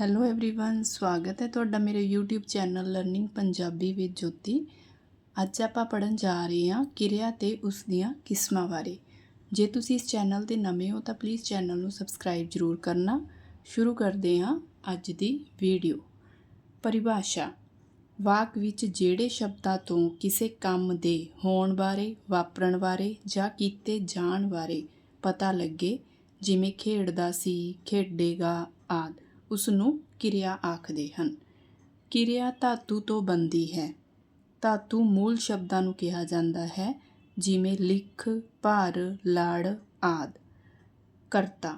Hello everyone ਸਵਾਗਤ ਹੈ ਤੁਹਾਡਾ ਮੇਰੇ YouTube channel learning Punjabi with Jyoti ਅੱਜ ਆਪਾਂ ਪੜਨ ਜਾ ਰਹੇ ਹਾਂ ਕਿਰਿਆ ਤੇ ਉਸ ਦੀਆਂ ਕਿਸਮਾਂ ਬਾਰੇ ਜੇ ਤੁਸੀਂ ਇਸ ਚੈਨਲ ਤੇ ਨਵੇਂ ਹੋ ਤਾਂ ਪਲੀਜ਼ ਚੈਨਲ ਨੂੰ ਸਬਸਕ੍ਰਾਈਬ ਜ਼ਰੂਰ ਕਰਨਾ ਸ਼ੁਰੂ ਕਰਦੇ ਹਾਂ ਅੱਜ ਦੀ ਵੀਡੀਓ ਪਰਿਭਾਸ਼ਾ ਵਾਕ ਵਿੱਚ ਜਿਹੜੇ ਸ਼ਬਦਾਂ ਤੋਂ ਕਿਸੇ ਕੰਮ ਦੇ ਹੋਣ ਬਾਰੇ ਵਾਪਰਨ ਬਾਰੇ ਜਾਂ ਕੀਤੇ ਜਾਣ ਬਾਰੇ ਪਤਾ ਲੱਗੇ ਜਿਵੇਂ ਖੇਡਦਾ ਸੀ ਖੇਡੇਗਾ ਆਦਿ ਉਸ ਨੂੰ ਕਿਰਿਆ ਆਖਦੇ ਹਨ। ਕਿਰਿਆ ਧਾਤੂ ਤੋਂ ਬੰਦੀ ਹੈ। ਧਾਤੂ ਮੂਲ ਸ਼ਬਦਾਂ ਨੂੰ ਕਿਹਾ ਜਾਂਦਾ ਹੈ, ਜਿਵੇਂ ਲਿਖ, ਭਾਰ, ਲਾੜ ਆਦ। ਕਰਤਾ।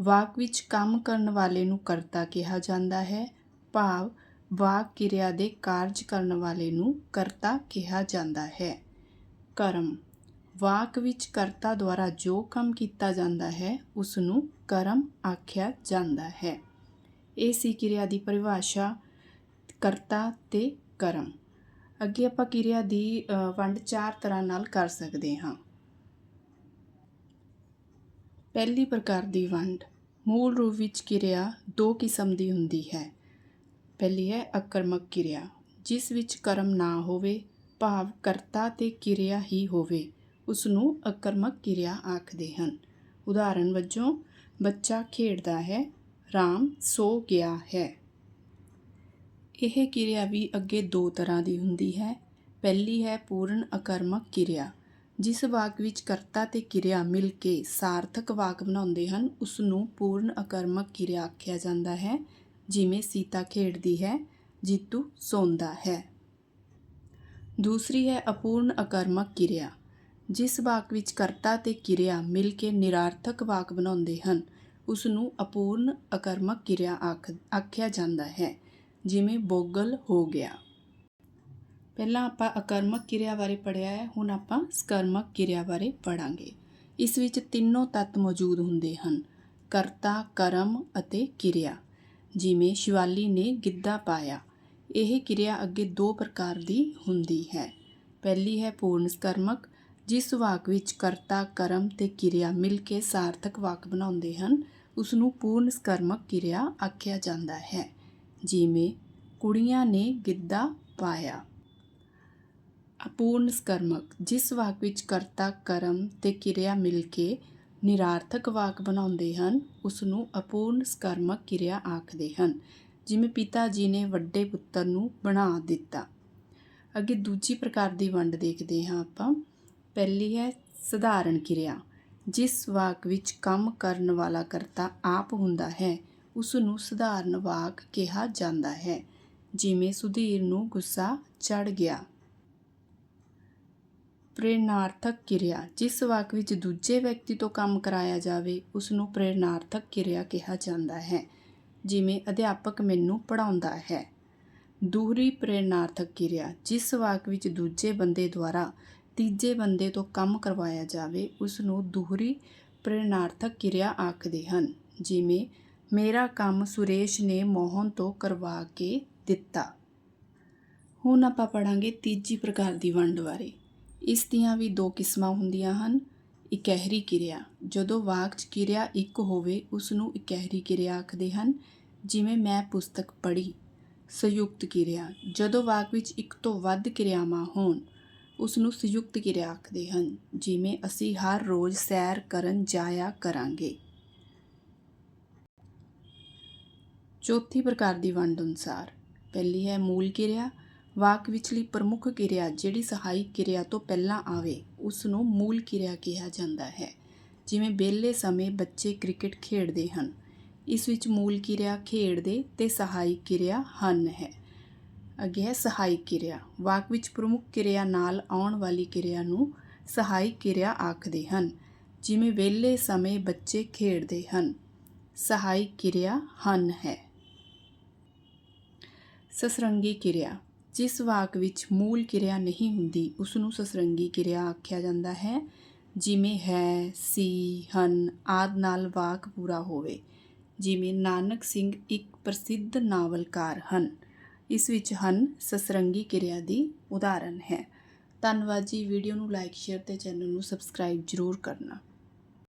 ਵਾਕ ਵਿੱਚ ਕੰਮ ਕਰਨ ਵਾਲੇ ਨੂੰ ਕਰਤਾ ਕਿਹਾ ਜਾਂਦਾ ਹੈ। ਭਾਵ, ਵਾਕ ਕਿਰਿਆ ਦੇ ਕਾਰਜ ਕਰਨ ਵਾਲੇ ਨੂੰ ਕਰਤਾ ਕਿਹਾ ਜਾਂਦਾ ਹੈ। ਕਰਮ। ਵਾਕ ਵਿੱਚ ਕਰਤਾ ਦੁਆਰਾ ਜੋ ਕੰਮ ਕੀਤਾ ਜਾਂਦਾ ਹੈ ਉਸ ਨੂੰ ਕਰਮ ਆਖਿਆ ਜਾਂਦਾ ਹੈ। ਇਹ ਸੀ ਕਿਰਿਆ ਦੀ ਪਰਿਭਾਸ਼ਾ, ਕਰਤਾ ਤੇ ਕਰਮ। ਅੱਗੇ ਆਪਾਂ ਕਿਰਿਆ ਦੀ ਵੰਡ ਚਾਰ ਤਰ੍ਹਾਂ ਨਾਲ ਕਰ ਸਕਦੇ ਹਾਂ। ਪਹਿਲੀ ਪ੍ਰਕਾਰ ਦੀ ਵੰਡ, ਮੂਲ ਰੂਪ ਵਿੱਚ ਕਿਰਿਆ ਦੋ ਕਿਸਮ ਦੀ ਹੁੰਦੀ ਹੈ। ਪਹਿਲੀ ਹੈ ਅਕਰਮਕ ਕਿਰਿਆ, ਜਿਸ ਵਿੱਚ ਕਰਮ ਨਾ ਹੋਵੇ, ਭਾਵ ਕਰਤਾ ਤੇ ਕਿਰਿਆ ਹੀ ਹੋਵੇ ਉਸ ਨੂੰ ਅਕਰਮਕ ਕਿਰਿਆ ਆਖਦੇ ਹਨ। ਉਦਾਹਰਣ ਵਜੋਂ, ਬੱਚਾ ਖੇਡਦਾ ਹੈ ਰਾਮ ਸੋ ਗਿਆ ਹੈ। ਇਹ ਕਿਰਿਆ ਵੀ ਅੱਗੇ ਦੋ ਤਰ੍ਹਾਂ ਦੀ ਹੁੰਦੀ ਹੈ। ਪਹਿਲੀ ਹੈ ਪੂਰਨ ਅਕਰਮਕ ਕਿਰਿਆ, ਜਿਸ ਵਾਕ ਵਿੱਚ ਕਰਤਾ ਤੇ ਕਿਰਿਆ ਮਿਲ ਕੇ ਸਾਰਥਕ ਵਾਕ ਬਣਾਉਂਦੇ ਹਨ ਉਸ ਨੂੰ ਪੂਰਨ ਅਕਰਮਕ ਕਿਰਿਆ ਆਖਿਆ ਜਾਂਦਾ ਹੈ, ਜਿਵੇਂ ਸੀਤਾ ਖੇਡਦੀ ਹੈ, ਜੀਤੂ ਸੌਂਦਾ ਹੈ। ਦੂਸਰੀ ਹੈ ਅਪੂਰਨ ਅਕਰਮਕ ਕਿਰਿਆ, ਜਿਸ ਵਾਕ ਵਿੱਚ ਕਰਤਾ ਤੇ ਕਿਰਿਆ ਮਿਲ ਕੇ ਨਿਰਾਰਥਕ ਵਾਕ ਬਣਾਉਂਦੇ ਹਨ ਉਸ ਨੂੰ ਅਪੂਰਨ ਅਕਰਮਕ ਕਿਰਿਆ ਆਖ, ਆਖਿਆ ਜਾਂਦਾ ਹੈ, ਜਿਵੇਂ ਬੋਗਲ ਹੋ ਗਿਆ। ਪਹਿਲਾਂ ਆਪਾਂ ਅਕਰਮਕ ਕਿਰਿਆ ਬਾਰੇ ਪੜਿਆ ਹੈ, ਹੁਣ ਆਪਾਂ ਸਕਰਮਕ ਕਿਰਿਆ ਬਾਰੇ ਪੜਾਂਗੇ ਇਸ ਵਿੱਚ ਤਿੰਨੋਂ ਤੱਤ ਮੌਜੂਦ ਹੁੰਦੇ ਹਨ, ਕਰਤਾ, ਕਰਮ ਅਤੇ ਕਿਰਿਆ। ਜਿਵੇਂ ਸ਼ਿਵਾਲੀ ਨੇ ਗਿੱਧਾ ਪਾਇਆ, ਇਹ ਕਿਰਿਆ ਅੱਗੇ ਦੋ ਪ੍ਰਕਾਰ ਦੀ ਹੁੰਦੀ ਹੈ। ਪਹਿਲੀ ਹੈ ਪੂਰਨ ਸਕਰਮਕ, ਜਿਸ ਵਾਕ ਵਿੱਚ ਕਰਤਾ, ਕਰਮ ਤੇ ਕਿਰਿਆ ਮਿਲ ਕੇ ਸਾਰਥਕ ਵਾਕ ਬਣਾਉਂਦੇ ਹਨ। ਉਸ ਨੂੰ ਪੂਰਨ ਸਕਰਮਕ ਕਿਰਿਆ ਆਖਿਆ ਜਾਂਦਾ ਹੈ, ਜਿਵੇਂ ਕੁੜੀਆਂ ਨੇ ਗਿੱਧਾ ਪਾਇਆ। ਅਪੂਰਨ ਸਕਰਮਕ, ਜਿਸ ਵਾਕ ਵਿੱਚ ਕਰਤਾ ਕਰਮ ਤੇ ਕਿਰਿਆ ਮਿਲ ਕੇ ਨਿਰਾਰਥਕ ਵਾਕ ਬਣਾਉਂਦੇ ਹਨ ਉਸ ਨੂੰ ਅਪੂਰਨ ਸਕਰਮਕ ਕਿਰਿਆ ਆਖਦੇ ਹਨ, ਜਿਵੇਂ ਪਿਤਾ ਜੀ ਨੇ ਵੱਡੇ ਪੁੱਤਰ ਨੂੰ ਬਣਾ ਦਿੱਤਾ। ਅੱਗੇ ਦੂਜੀ ਪ੍ਰਕਾਰ ਦੀ ਵੰਡ ਦੇਖਦੇ ਹਾਂ ਆਪਾਂ। ਪਹਿਲੀ ਹੈ ਸਧਾਰਨ ਕਿਰਿਆ। ਜਿਸ ਵਾਕ ਵਿੱਚ ਕੰਮ ਕਰਨ ਵਾਲਾ ਕਰਤਾ ਆਪ ਹੁੰਦਾ ਹੈ ਉਸ ਨੂੰ ਸਧਾਰਨ ਵਾਕ ਕਿਹਾ ਜਾਂਦਾ ਹੈ, ਜਿਵੇਂ ਸੁਧੀਰ ਨੂੰ ਗੁੱਸਾ ਚੜ ਗਿਆ। ਪ੍ਰੇਰਨਾਰਥਕ ਕਿਰਿਆ, ਜਿਸ ਵਾਕ ਵਿੱਚ ਦੂਜੇ ਵਿਅਕਤੀ ਤੋਂ ਕੰਮ ਕਰਾਇਆ ਜਾਵੇ ਉਸ ਨੂੰ ਪ੍ਰੇਰਣਾਰਥਕ ਕਿਰਿਆ ਕਿਹਾ ਜਾਂਦਾ ਹੈ, ਜਿਵੇਂ ਅਧਿਆਪਕ ਮੈਨੂੰ ਪੜ੍ਹਾਉਂਦਾ ਹੈ। ਦੂਹਰੀ ਪ੍ਰੇਰਨਾਰਥਕ ਕਿਰਿਆ, ਜਿਸ ਵਾਕ ਵਿੱਚ ਦੂਜੇ ਬੰਦੇ ਦੁਆਰਾ ਤੀਜੇ ਬੰਦੇ ਤੋਂ ਕੰਮ ਕਰਵਾਇਆ ਜਾਵੇ, ਉਸ ਨੂੰ ਦੂਹਰੀ ਪ੍ਰੇਰਨਾਰਥਕ ਕਿਰਿਆ ਆਖਦੇ ਹਨ। ਜਿਵੇਂ, ਮੇਰਾ ਕੰਮ ਸੁਰੇਸ਼ ਨੇ ਮੋਹਨ ਤੋਂ ਕਰਵਾ ਕੇ ਦਿੱਤਾ। ਹੁਣ ਆਪਾਂ ਪੜਾਂਗੇ ਤੀਜੀ ਪ੍ਰਕਾਰ ਦੀ ਵੰਡ ਬਾਰੇ। ਇਸ ਦੀਆਂ ਵੀ ਦੋ ਕਿਸਮਾਂ ਹੁੰਦੀਆਂ ਹਨ। ਇਕਹਿਰੀ ਕਿਰਿਆ। ਜਦੋਂ ਵਾਕ 'ਚ ਕਿਰਿਆ ਇੱਕ ਹੋਵੇ, ਉਸ ਨੂੰ ਇਕਹਿਰੀ ਕਿਰਿਆ ਆਖਦੇ ਹਨ। ਜਿਵੇਂ, ਮੈਂ ਪੁਸਤਕ ਪੜ੍ਹੀ। ਸੰਯੁਕਤ ਕਿਰਿਆ। ਜਦੋਂ ਵਾਕ ਵਿੱਚ ਇੱਕ ਤੋਂ ਵੱਧ ਕਿਰਿਆਵਾਂ ਹੋਣ ਉਸ ਨੂੰ ਸੰਯੁਕਤ ਕਿਰਿਆ ਆਖਦੇ ਹਨ, ਜਿਵੇਂ ਅਸੀਂ ਹਰ ਰੋਜ਼ ਸੈਰ ਕਰਨ ਜਾਇਆ ਕਰਾਂਗੇ। ਚੌਥੀ ਪ੍ਰਕਾਰ ਦੀ ਵੰਡ ਅਨੁਸਾਰ, ਪਹਿਲੀ ਹੈ ਮੂਲ ਕਿਰਿਆ, ਵਾਕ ਵਿਚਲੀ ਪ੍ਰਮੁੱਖ ਕਿਰਿਆ ਜਿਹੜੀ ਸਹਾਇਕ ਕਿਰਿਆ ਤੋਂ ਪਹਿਲਾਂ ਆਵੇ ਉਸ ਨੂੰ ਮੂਲ ਕਿਰਿਆ ਕਿਹਾ ਜਾਂਦਾ ਹੈ। ਜਿਵੇਂ ਵਿਹਲੇ ਸਮੇਂ ਬੱਚੇ ਕ੍ਰਿਕਟ ਖੇਡਦੇ ਹਨ, ਇਸ ਵਿੱਚ ਮੂਲ ਕਿਰਿਆ ਖੇਡਦੇ ਤੇ ਸਹਾਇਕ ਕਿਰਿਆ ਹਨ ਹੈ। ਅੱਗੇ ਹੈ ਸਹਾਇਕ ਕਿਰਿਆ। ਵਾਕ ਵਿੱਚ ਪ੍ਰਮੁੱਖ ਕਿਰਿਆ ਨਾਲ ਆਉਣ ਵਾਲੀ ਕਿਰਿਆ ਨੂੰ ਸਹਾਇਕ ਕਿਰਿਆ ਆਖਦੇ ਹਨ, ਜਿਵੇਂ ਵਿਹਲੇ ਸਮੇਂ ਬੱਚੇ ਖੇਡਦੇ ਹਨ। ਸਹਾਇਕ ਕਿਰਿਆ ਹਨ ਹੈ। ਸਸਰੰਗੀ ਕਿਰਿਆ। ਜਿਸ ਵਾਕ ਵਿੱਚ ਮੂਲ ਕਿਰਿਆ ਨਹੀਂ ਹੁੰਦੀ ਉਸ ਨੂੰ ਸਸਰੰਗੀ ਕਿਰਿਆ ਆਖਿਆ ਜਾਂਦਾ ਹੈ, ਜਿਵੇਂ ਹੈ, ਸੀ, ਹਨ ਆਦ ਨਾਲ ਵਾਕ ਪੂਰਾ ਹੋਵੇ, ਜਿਵੇਂ ਨਾਨਕ ਸਿੰਘ ਇੱਕ ਪ੍ਰਸਿੱਧ ਨਾਵਲਕਾਰ ਹਨ। ਇਸ ਵਿੱਚ ਹਨ ਸਸਰੰਗੀ ਕਿਰਿਆ ਦੀ ਉਦਾਹਰਨ ਹੈ। ਧੰਨਵਾਦ ਜੀ। ਵੀਡੀਓ ਨੂੰ ਲਾਈਕ, ਸ਼ੇਅਰ ਤੇ ਚੈਨਲ ਨੂੰ ਸਬਸਕ੍ਰਾਈਬ ਜ਼ਰੂਰ ਕਰਨਾ।